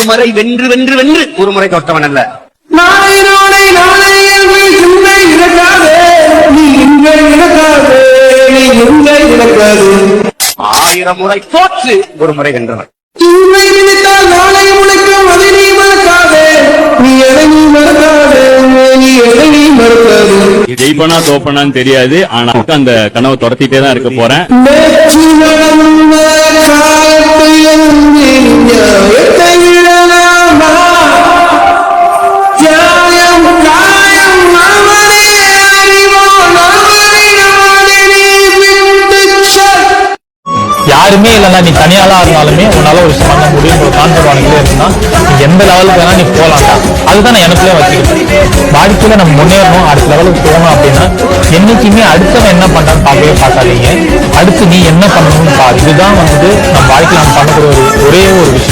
ஒரு முறை வென்று வென்று வென்று ஒரு முறை தோற்றவன் அல்ல. நாளை நாளை நாளை என்று சிந்தை இழக்காதே நீ இங்கே இழக்காதே நீ எங்கே இழக்காதே ஆயிரம் முறை தோற்று ஒரு முறை வென்றவன் ஜெயிப்பனா தோப்பனான்னு தெரியாது ஆனா அந்த கனவை துரத்திட்டே தான் இருக்க போறேன். யாருமே இல்லைன்னா நீ தனியாளா இருந்தாலுமே உன்னால ஒரு விஷயம் பண்ண முடியும் ஒரு கான்செப்ட் உனக்குள்ளே இருந்தா நீ எந்த லெவலுக்கு வேணா நீ போலாம்டா. அதுதான் நான் எனக்குள்ளே வச்சுக்கிட்டேன். வாழ்க்கையில நம்ம முன்னேறணும் அடுத்த லெவலுக்கு போகணும் அப்படின்னா என்னைக்குமே அடுத்தவன் என்ன பண்றான்னு பார்க்கவே பார்க்காதீங்க. அடுத்து நீ என்ன பண்ணணும்னு பாரு. இதுதான் வந்து நம்ம வாழ்க்கையில் நம்ம பண்ணக்கூடிய ஒரு ஒரே ஒரு விஷயம்.